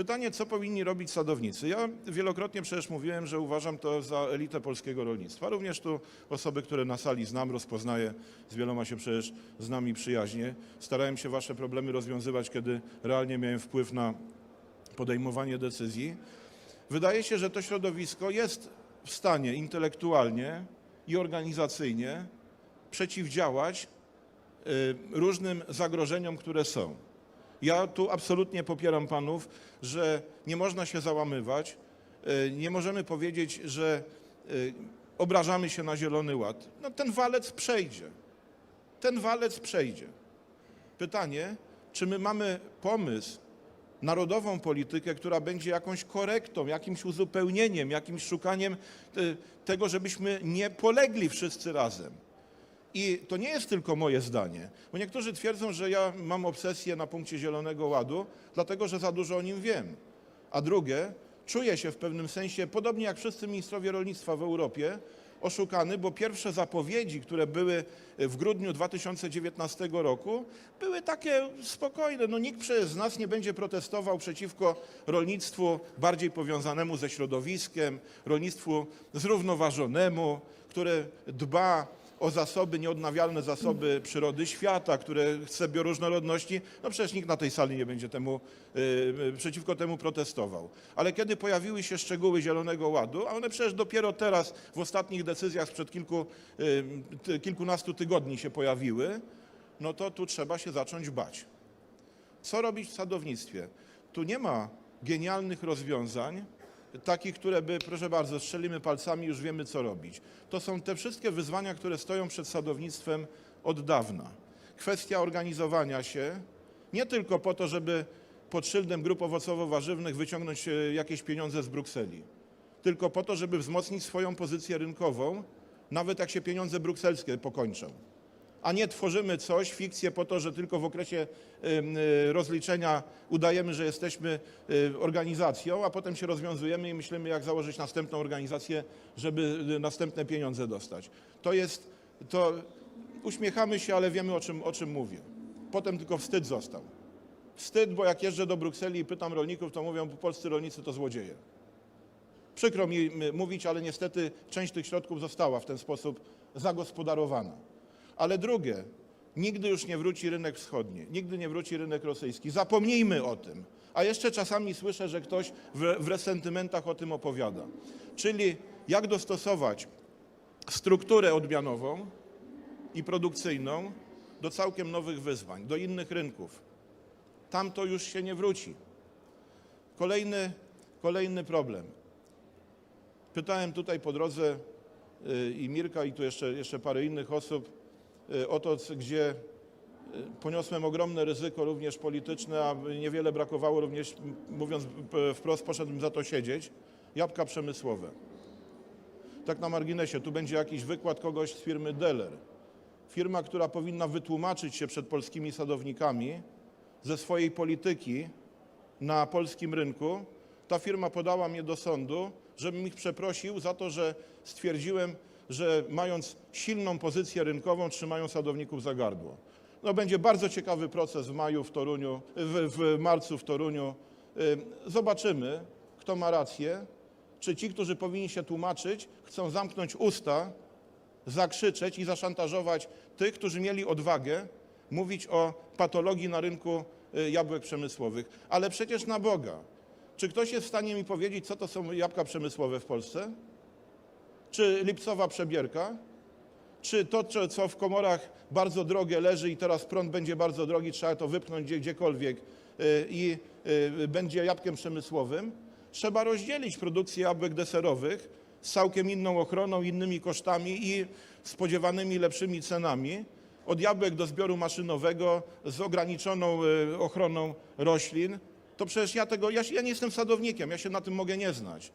Pytanie, co powinni robić sadownicy? Ja wielokrotnie przecież mówiłem, że uważam to za elitę polskiego rolnictwa. Również tu osoby, które na sali znam, rozpoznaję, z wieloma się przecież z nami przyjaźnie. Starałem się wasze problemy rozwiązywać, kiedy realnie miałem wpływ na podejmowanie decyzji. Wydaje się, że to środowisko jest w stanie intelektualnie i organizacyjnie przeciwdziałać y, różnym zagrożeniom, które są. Ja tu absolutnie popieram panów, że nie można się załamywać, y, nie możemy powiedzieć, że y, obrażamy się na Zielony Ład. No, ten walec przejdzie. Ten walec przejdzie. Pytanie, czy my mamy pomysł, narodową politykę, która będzie jakąś korektą, jakimś uzupełnieniem, jakimś szukaniem y, tego, żebyśmy nie polegli wszyscy razem. I to nie jest tylko moje zdanie, bo niektórzy twierdzą, że ja mam obsesję na punkcie Zielonego Ładu, dlatego że za dużo o nim wiem. A drugie, czuję się w pewnym sensie, podobnie jak wszyscy ministrowie rolnictwa w Europie, oszukany, bo pierwsze zapowiedzi, które były w grudniu 2019 roku, były takie spokojne. No, nikt przez nas nie będzie protestował przeciwko rolnictwu bardziej powiązanemu ze środowiskiem, rolnictwu zrównoważonemu, które dba o zasoby, nieodnawialne zasoby przyrody świata, które chce bioróżnorodności, no przecież nikt na tej sali nie będzie temu, y, przeciwko temu protestował. Ale kiedy pojawiły się szczegóły Zielonego Ładu, a one przecież dopiero teraz w ostatnich decyzjach sprzed kilku, y, ty, kilkunastu tygodni się pojawiły, no to tu trzeba się zacząć bać. Co robić w sadownictwie? Tu nie ma genialnych rozwiązań, takich, które by, proszę bardzo, strzelimy palcami, już wiemy co robić. To są te wszystkie wyzwania, które stoją przed sadownictwem od dawna. Kwestia organizowania się, nie tylko po to, żeby pod szyldem grup owocowo-warzywnych wyciągnąć e, jakieś pieniądze z Brukseli, tylko po to, żeby wzmocnić swoją pozycję rynkową, nawet jak się pieniądze brukselskie pokończą a nie tworzymy coś, fikcję po to, że tylko w okresie y, rozliczenia udajemy, że jesteśmy y, organizacją, a potem się rozwiązujemy i myślimy, jak założyć następną organizację, żeby y, następne pieniądze dostać. To jest, to uśmiechamy się, ale wiemy o czym, o czym mówię. Potem tylko wstyd został. Wstyd, bo jak jeżdżę do Brukseli i pytam rolników, to mówią, polscy rolnicy to złodzieje. Przykro mi mówić, ale niestety część tych środków została w ten sposób zagospodarowana. Ale drugie, nigdy już nie wróci rynek wschodni, nigdy nie wróci rynek rosyjski. Zapomnijmy o tym. A jeszcze czasami słyszę, że ktoś w, w resentymentach o tym opowiada. Czyli jak dostosować strukturę odmianową i produkcyjną do całkiem nowych wyzwań, do innych rynków. Tam to już się nie wróci. Kolejny, kolejny problem. Pytałem tutaj po drodze y, i Mirka, i tu jeszcze, jeszcze parę innych osób o to, c- gdzie y, poniosłem ogromne ryzyko, również polityczne, a niewiele brakowało, również mówiąc wprost, poszedłem za to siedzieć. Jabłka przemysłowe. Tak na marginesie, tu będzie jakiś wykład kogoś z firmy Deller. Firma, która powinna wytłumaczyć się przed polskimi sadownikami ze swojej polityki na polskim rynku. Ta firma podała mnie do sądu, żebym ich przeprosił za to, że stwierdziłem, że mając silną pozycję rynkową, trzymają sadowników za gardło. No, będzie bardzo ciekawy proces w maju w Toruniu, w, w marcu w Toruniu. Ym, Zobaczymy, kto ma rację. Czy ci, którzy powinni się tłumaczyć, chcą zamknąć usta, zakrzyczeć i zaszantażować tych, którzy mieli odwagę mówić o patologii na rynku y, jabłek przemysłowych. Ale przecież na Boga, czy ktoś jest w stanie mi powiedzieć, co to są jabłka przemysłowe w Polsce? Czy lipcowa przebierka? Czy to, co- w komorach bardzo drogie leży i teraz prąd będzie bardzo drogi, trzeba to wypchnąć gdzie, gdziekolwiek y, i y, będzie jabłkiem przemysłowym? Trzeba rozdzielić produkcję jabłek deserowych z całkiem inną ochroną, innymi kosztami i spodziewanymi lepszymi cenami od jabłek do zbioru maszynowego z ograniczoną y, ochroną roślin. To przecież ja tego, ja, ja nie jestem sadownikiem, ja się na tym mogę nie znać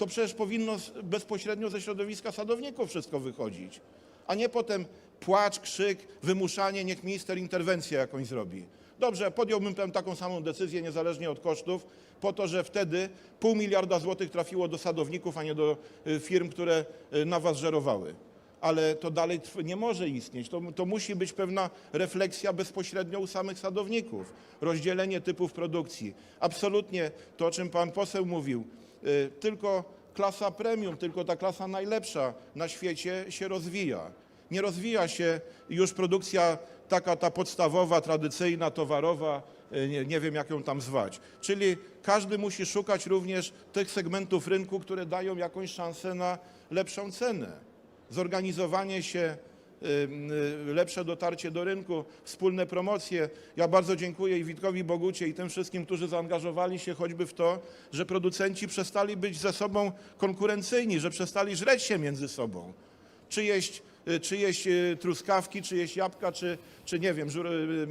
to przecież powinno bezpośrednio ze środowiska sadowników wszystko wychodzić, a nie potem płacz, krzyk, wymuszanie, niech minister interwencję jakąś zrobi. Dobrze, podjąłbym taką samą decyzję niezależnie od kosztów, po to, że wtedy pół miliarda złotych trafiło do sadowników, a nie do y, firm, które y, na was żerowały. ale to dalej nie może istnieć. To, to musi być pewna refleksja bezpośrednio u samych sadowników, rozdzielenie typów produkcji. Absolutnie to, o czym pan poseł mówił, tylko klasa premium, tylko ta klasa najlepsza na świecie się rozwija. Nie rozwija się już produkcja taka ta podstawowa, tradycyjna, towarowa, y, nie, nie wiem jak ją tam zwać. Czyli każdy musi szukać również tych segmentów rynku, które dają jakąś szansę na lepszą cenę zorganizowanie się, y, y, lepsze dotarcie do rynku, wspólne promocje. Ja bardzo dziękuję i Witkowi Bogucie i tym wszystkim, którzy zaangażowali się choćby w to, że producenci przestali być ze sobą konkurencyjni, że przestali żreć się między sobą. Czy jeść, y, czy jeść y, truskawki, czy jeść jabłka, czy, czy nie wiem, y,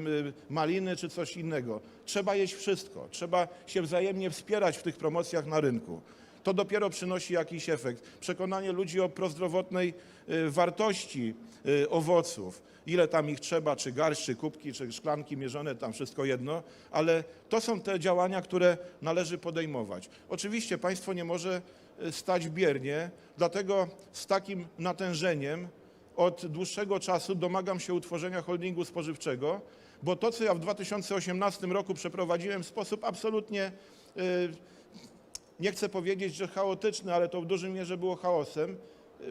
y, maliny, czy coś innego. Trzeba jeść wszystko. Trzeba się wzajemnie wspierać w tych promocjach na rynku. To dopiero przynosi jakiś efekt. Przekonanie ludzi o prozdrowotnej y, wartości y, owoców. Ile tam ich trzeba, czy garść, czy kubki, czy szklanki mierzone, tam wszystko jedno, ale to są te działania, które należy podejmować. Oczywiście państwo nie może y, stać biernie, dlatego z takim natężeniem od dłuższego czasu domagam się utworzenia holdingu spożywczego, bo to, co ja w 2018 roku przeprowadziłem w sposób absolutnie y, nie chcę powiedzieć, że chaotyczny, ale to w dużej mierze było chaosem.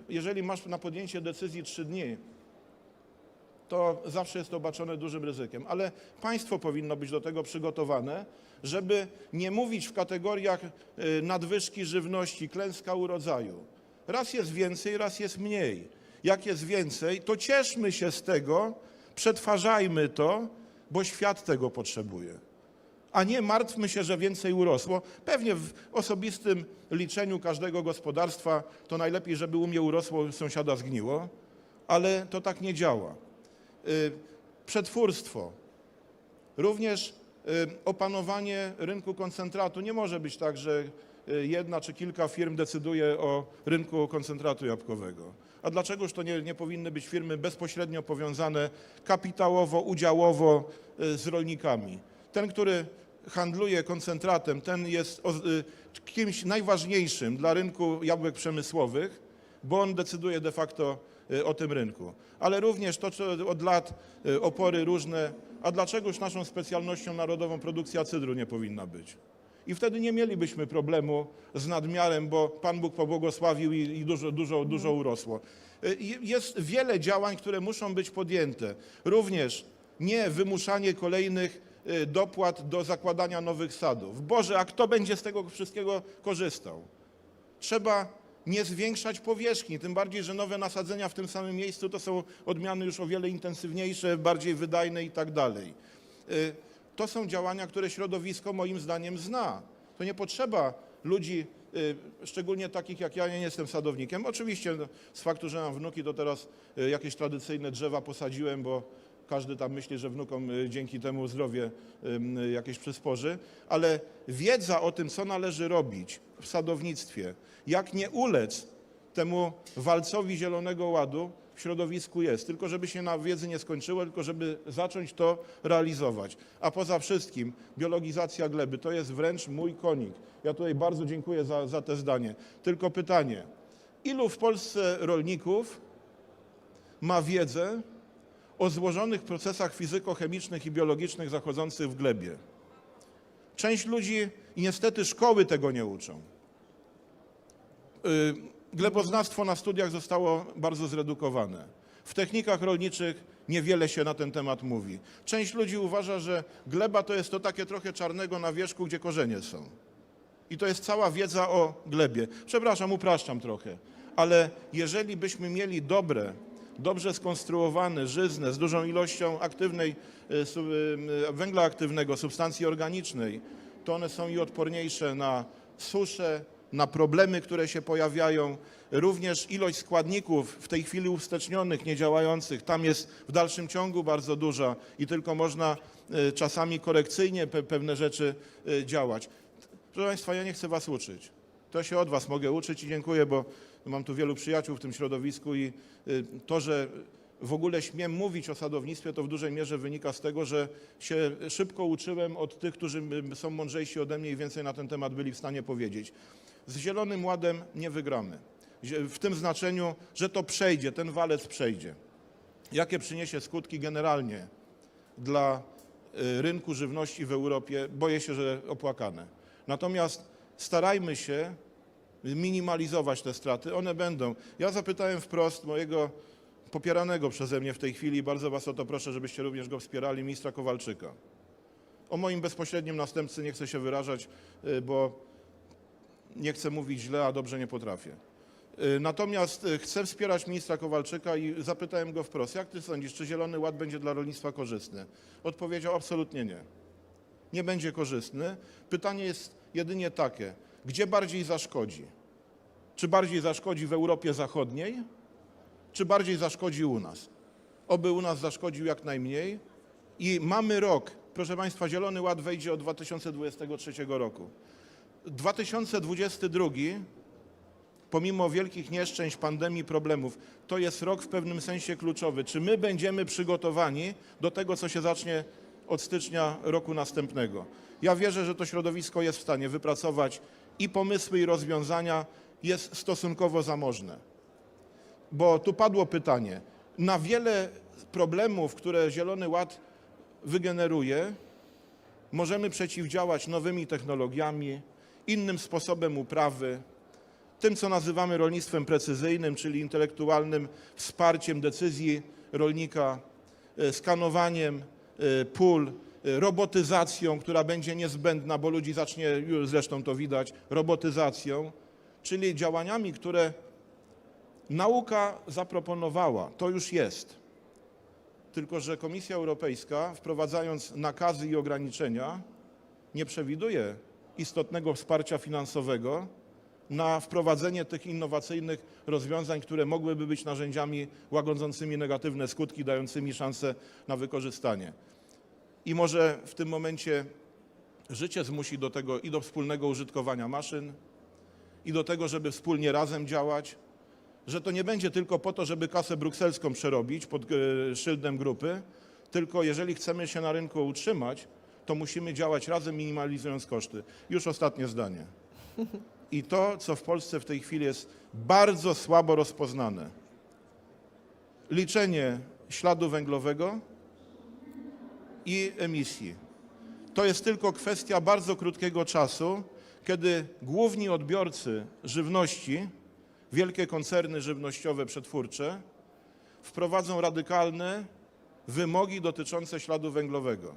Jeżeli masz na podjęcie decyzji trzy dni, to zawsze jest to obarczone dużym ryzykiem. Ale państwo powinno być do tego przygotowane, żeby nie mówić w kategoriach y, nadwyżki żywności, klęska urodzaju. Raz jest więcej, raz jest mniej. Jak jest więcej, to cieszmy się z tego, przetwarzajmy to, bo świat tego potrzebuje a nie martwmy się, że więcej urosło. Pewnie w osobistym liczeniu każdego gospodarstwa to najlepiej, żeby u mnie urosło, sąsiada zgniło, ale to tak nie działa. Y, Przetwórstwo. Również y, opanowanie rynku koncentratu. Nie może być tak, że y, jedna czy kilka firm decyduje o rynku koncentratu jabłkowego. A dlaczegoż to nie, nie powinny być firmy bezpośrednio powiązane kapitałowo, udziałowo z rolnikami? Ten, który handluje koncentratem, ten jest y, kimś najważniejszym dla rynku jabłek przemysłowych, bo on decyduje de facto y, o tym rynku. Ale również to, co od lat y, opory różne, a dlaczegoż naszą specjalnością narodową produkcja cydru nie powinna być? I wtedy nie mielibyśmy problemu z nadmiarem, bo Pan Bóg pobłogosławił i, i dużo, dużo, dużo urosło. Jest wiele działań, które muszą być podjęte. Również nie wymuszanie kolejnych dopłat do zakładania nowych sadów. Boże, a kto będzie z tego wszystkiego korzystał? Trzeba nie zwiększać powierzchni, tym bardziej, że nowe nasadzenia w tym samym miejscu to są odmiany już o wiele intensywniejsze, bardziej wydajne i tak dalej. Y, To są działania, które środowisko moim zdaniem zna. To nie potrzeba ludzi, y, szczególnie takich jak ja, nie jestem sadownikiem. Oczywiście no, z faktu, że mam wnuki, to teraz y, jakieś tradycyjne drzewa posadziłem, bo każdy tam myśli, że wnukom y, dzięki temu zdrowie jakieś przysporzy, ale wiedza o tym, co należy robić w sadownictwie, jak nie ulec temu walcowi Zielonego Ładu w środowisku jest. Tylko żeby się na wiedzy nie skończyło, tylko żeby zacząć to realizować. A poza wszystkim biologizacja gleby to jest wręcz mój konik. Ja tutaj bardzo dziękuję za, za te zdanie. Tylko pytanie, ilu w Polsce rolników ma wiedzę o złożonych procesach fizykochemicznych i biologicznych zachodzących w glebie? Część ludzi i niestety szkoły tego nie uczą. Y, Gleboznawstwo na studiach zostało bardzo zredukowane. W technikach rolniczych niewiele się na ten temat mówi. Część ludzi uważa, że gleba to jest to takie trochę czarnego na wierzchu, gdzie korzenie są. I to jest cała wiedza o glebie. Przepraszam, upraszczam trochę, ale jeżeli byśmy mieli dobre, dobrze skonstruowane żyzne z dużą ilością aktywnej, su- y, węgla aktywnego, substancji organicznej, to one są i odporniejsze na suszę, na problemy, które się pojawiają. Również ilość składników w tej chwili uwstecznionych, niedziałających, tam jest w dalszym ciągu bardzo duża i tylko można y, czasami korekcyjnie pe- pewne rzeczy działać. Proszę Państwa, ja nie chcę Was uczyć. To się od Was mogę uczyć i dziękuję, bo mam tu wielu przyjaciół w tym środowisku i y, to, że w ogóle śmiem mówić o sadownictwie, to w dużej mierze wynika z tego, że się szybko uczyłem od tych, którzy y, są mądrzejsi ode mnie i więcej na ten temat byli w stanie powiedzieć. Z Zielonym Ładem nie wygramy. w tym znaczeniu, że to przejdzie, ten walec przejdzie. Jakie przyniesie skutki generalnie dla y, rynku żywności w Europie, boję się, że opłakane. Natomiast starajmy się minimalizować te straty. One będą. Ja zapytałem wprost mojego popieranego przeze mnie w tej chwili, bardzo Was o to proszę, żebyście również go wspierali, ministra Kowalczyka. O moim bezpośrednim następcy nie chcę się wyrażać, y, bo nie chcę mówić źle, a dobrze nie potrafię. Y, Natomiast y, chcę wspierać ministra Kowalczyka i zapytałem go wprost, jak ty sądzisz, czy Zielony Ład będzie dla rolnictwa korzystny? Odpowiedział absolutnie nie. Nie będzie korzystny. Pytanie jest jedynie takie, gdzie bardziej zaszkodzi? Czy bardziej zaszkodzi w Europie Zachodniej, czy bardziej zaszkodzi u nas? Oby u nas zaszkodził jak najmniej. I mamy rok, proszę Państwa, Zielony Ład wejdzie od 2023 roku. 2022 pomimo wielkich nieszczęść, pandemii, problemów, to jest rok w pewnym sensie kluczowy. Czy my będziemy przygotowani do tego, co się zacznie od stycznia roku następnego? Ja wierzę, że to środowisko jest w stanie wypracować i pomysły, i rozwiązania, jest stosunkowo zamożne. Bo tu padło pytanie, na wiele problemów, które Zielony Ład wygeneruje, możemy przeciwdziałać nowymi technologiami, innym sposobem uprawy, tym, co nazywamy rolnictwem precyzyjnym, czyli intelektualnym wsparciem decyzji rolnika, e, skanowaniem e, pól, robotyzacją, która będzie niezbędna, bo ludzi zacznie, już zresztą to widać, robotyzacją, czyli działaniami, które nauka zaproponowała. To już jest. Tylko, że Komisja Europejska, wprowadzając nakazy i ograniczenia, nie przewiduje istotnego wsparcia finansowego na wprowadzenie tych innowacyjnych rozwiązań, które mogłyby być narzędziami łagodzącymi negatywne skutki, dającymi szansę na wykorzystanie. I może w tym momencie życie zmusi do tego i do wspólnego użytkowania maszyn, i do tego, żeby wspólnie razem działać, że to nie będzie tylko po to, żeby kasę brukselską przerobić pod e, szyldem grupy, tylko jeżeli chcemy się na rynku utrzymać, to musimy działać razem, minimalizując koszty. Już ostatnie zdanie. I to, co w Polsce w tej chwili jest bardzo słabo rozpoznane. Liczenie śladu węglowego i emisji. To jest tylko kwestia bardzo krótkiego czasu, kiedy główni odbiorcy żywności, wielkie koncerny żywnościowe, przetwórcze, wprowadzą radykalne wymogi dotyczące śladu węglowego.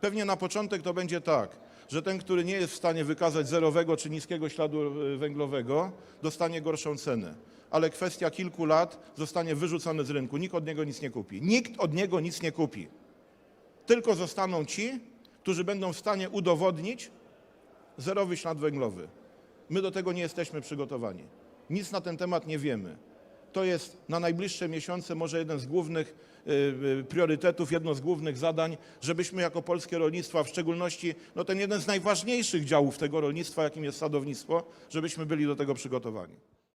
Pewnie na początek to będzie tak, że ten, który nie jest w stanie wykazać zerowego czy niskiego śladu e, węglowego, dostanie gorszą cenę. Ale kwestia kilku lat zostanie wyrzucony z rynku. Nikt od niego nic nie kupi. Nikt od niego nic nie kupi. Tylko zostaną ci, którzy będą w stanie udowodnić zerowy ślad węglowy. My do tego nie jesteśmy przygotowani. Nic na ten temat nie wiemy. To jest na najbliższe miesiące może jeden z głównych y, y, priorytetów, jedno z głównych zadań, żebyśmy jako polskie rolnictwo, a w szczególności no ten jeden z najważniejszych działów tego rolnictwa, jakim jest sadownictwo, żebyśmy byli do tego przygotowani.